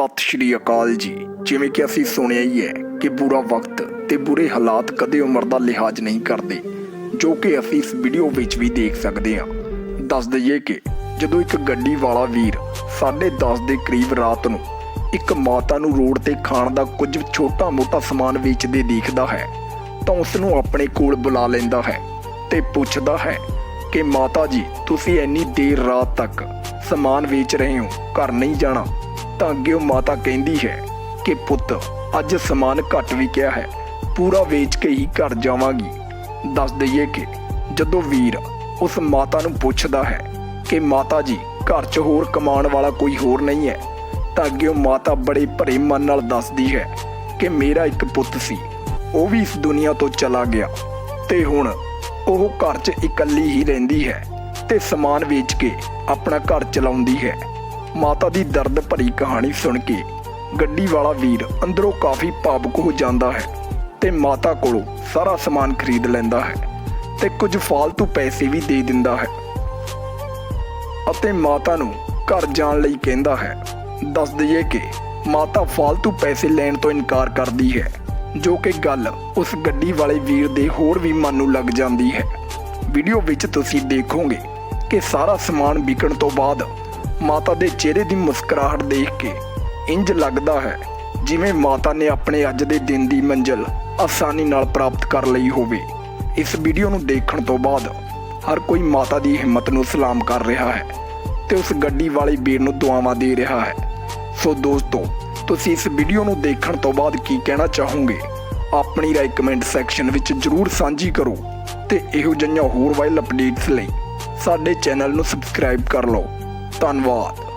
ਸਤਿ ਸ਼੍ਰੀ ਅਕਾਲ ਜੀ। ਜਿਵੇਂ ਕਿ ਅਸੀਂ ਸੁਣਿਆ ਹੀ ਹੈ ਕਿ ਬੁਰਾ ਵਕਤ ਤੇ ਬੁਰੇ ਹਾਲਾਤ ਕਦੇ ਉਮਰ ਦਾ ਲਿਹਾਜ਼ ਨਹੀਂ ਕਰਦੇ, ਜੋ ਕਿ ਅਸੀਂ ਇਸ ਵੀਡੀਓ ਵਿੱਚ ਵੀ ਦੇਖ ਸਕਦੇ ਹਾਂ। ਦੱਸ ਦਈਏ ਕਿ ਜਦੋਂ ਇੱਕ ਗੱਡੀ ਵਾਲਾ ਵੀਰ 10:30 ਦੇ ਕਰੀਬ ਰਾਤ ਨੂੰ ਇੱਕ ਮਾਤਾ ਨੂੰ ਰੋਡ ਤੇ ਖਾਣ ਦਾ ਕੁਝ ਛੋਟਾ-ਮੋਟਾ ਸਮਾਨ ਵੇਚਦੇ ਦੇਖਦਾ ਹੈ, ਤਾਂ ਉਸ ਨੂੰ ਆਪਣੇ ਕੋਲ ਬੁਲਾ ਲੈਂਦਾ ਹੈ ਤੇ ਪੁੱਛਦਾ ਹੈ ਕਿ, ਮਾਤਾ ਜੀ, ਤੁਸੀਂ ਇੰਨੀ ਦੇਰ ਰਾਤ ਤੱਕ ਸਮਾਨ ਵੇਚ ਰਹੇ ਹੋ, ਘਰ ਨਹੀਂ ਜਾਣਾ? ਤਾਂ ਅੱਗੇ ਉਹ ਮਾਤਾ ਕਹਿੰਦੀ ਹੈ ਕਿ ਪੁੱਤ, ਅੱਜ ਸਮਾਨ ਘੱਟ ਵਿਕਿਆ ਹੈ, ਪੂਰਾ ਵੇਚ ਕੇ ਹੀ ਘਰ ਜਾਵਾਂਗੀ। ਦੱਸ ਦਈਏ ਕਿ ਜਦੋਂ ਵੀਰ ਉਸ ਮਾਤਾ ਨੂੰ ਪੁੱਛਦਾ ਹੈ ਕਿ ਮਾਤਾ ਜੀ, ਘਰ 'ਚ ਹੋਰ ਕਮਾਉਣ ਵਾਲਾ ਕੋਈ ਹੋਰ ਨਹੀਂ ਹੈ, ਤਾਂ ਅੱਗੇ ਉਹ ਮਾਤਾ ਬੜੇ ਭਰੇ ਮਨ ਨਾਲ ਦੱਸਦੀ ਹੈ ਕਿ ਮੇਰਾ ਇੱਕ ਪੁੱਤ ਸੀ, ਉਹ ਵੀ ਇਸ ਦੁਨੀਆ ਤੋਂ ਚਲਾ ਗਿਆ ਤੇ ਹੁਣ ਉਹ ਘਰ 'ਚ ਇਕੱਲੀ ਹੀ ਰਹਿੰਦੀ ਹੈ ਤੇ ਸਮਾਨ ਵੇਚ ਕੇ ਆਪਣਾ ਘਰ ਚਲਾਉਂਦੀ ਹੈ। ਮਾਤਾ ਦੀ ਦਰਦ ਭਰੀ ਕਹਾਣੀ ਸੁਣ ਕੇ ਗੱਡੀ ਵਾਲਾ ਵੀਰ ਅੰਦਰੋਂ ਕਾਫੀ ਭਾਵੁਕ ਹੋ ਜਾਂਦਾ ਹੈ ਤੇ ਮਾਤਾ ਕੋਲੋਂ ਸਾਰਾ ਸਮਾਨ ਖਰੀਦ ਲੈਂਦਾ ਹੈ ਤੇ ਕੁਝ ਫालतू ਪੈਸੇ ਵੀ ਦੇ ਦਿੰਦਾ ਹੈ। ਅਤੇ ਮਾਤਾ ਨੂੰ ਘਰ ਜਾਣ ਲਈ ਕਹਿੰਦਾ ਹੈ, ਦੱਸ ਦਈਏ ਕਿ ਮਾਤਾ ਫालतू ਪੈਸੇ ਲੈਣ ਤੋਂ ਇਨਕਾਰ ਕਰਦੀ ਹੈ, ਜੋ ਕਿ ਗੱਲ ਉਸ ਗੱਡੀ ਵਾਲੇ ਵੀਰ ਦੇ ਹੋਰ ਵੀ ਮਨ ਨੂੰ ਲੱਗ ਜਾਂਦੀ ਹੈ। ਵੀਡੀਓ ਵਿੱਚ ਤੁਸੀਂ ਦੇਖੋਗੇ ਕਿ ਸਾਰਾ ਸਮਾਨ ਵਿਕਣ ਤੋਂ ਬਾਅਦ ਮਾਤਾ ਦੇ ਚਿਹਰੇ ਦੀ ਮੁਸਕਰਾਹਟ ਦੇਖ ਕੇ ਇੰਜ ਲੱਗਦਾ ਹੈ ਜਿਵੇਂ ਮਾਤਾ ਨੇ ਆਪਣੇ ਅੱਜ ਦੇ ਦਿਨ ਦੀ ਮੰਜ਼ਿਲ ਆਸਾਨੀ ਨਾਲ ਪ੍ਰਾਪਤ ਕਰ ਲਈ ਹੋਵੇ। ਇਸ ਵੀਡੀਓ ਨੂੰ ਦੇਖਣ ਤੋਂ ਬਾਅਦ ਹਰ ਕੋਈ ਮਾਤਾ ਦੀ ਹਿੰਮਤ ਨੂੰ ਸਲਾਮ ਕਰ ਰਿਹਾ ਹੈ ਤੇ ਉਸ ਗੱਡੀ ਵਾਲੇ ਵੀਰ ਨੂੰ ਦੁਆਵਾਂ ਦੇ ਰਿਹਾ ਹੈ। ਸੋ ਦੋਸਤੋ, ਤੁਸੀਂ ਇਸ ਵੀਡੀਓ ਨੂੰ ਦੇਖਣ ਤੋਂ ਬਾਅਦ ਕੀ ਕਹਿਣਾ ਚਾਹੋਗੇ? ਆਪਣੀ ਰਾਏ ਕਮੈਂਟ ਸੈਕਸ਼ਨ ਵਿੱਚ ਜਰੂਰ ਸਾਂਝੀ ਕਰੋ ਤੇ ਇਹੋ ਜਿਹੀਆਂ ਹੋਰ ਵਾਇਰਲ ਅਪਡੇਟਸ ਲਈ ਸਾਡੇ ਚੈਨਲ ਨੂੰ ਸਬਸਕ੍ਰਾਈਬ ਕਰ ਲਓ। Stunwart.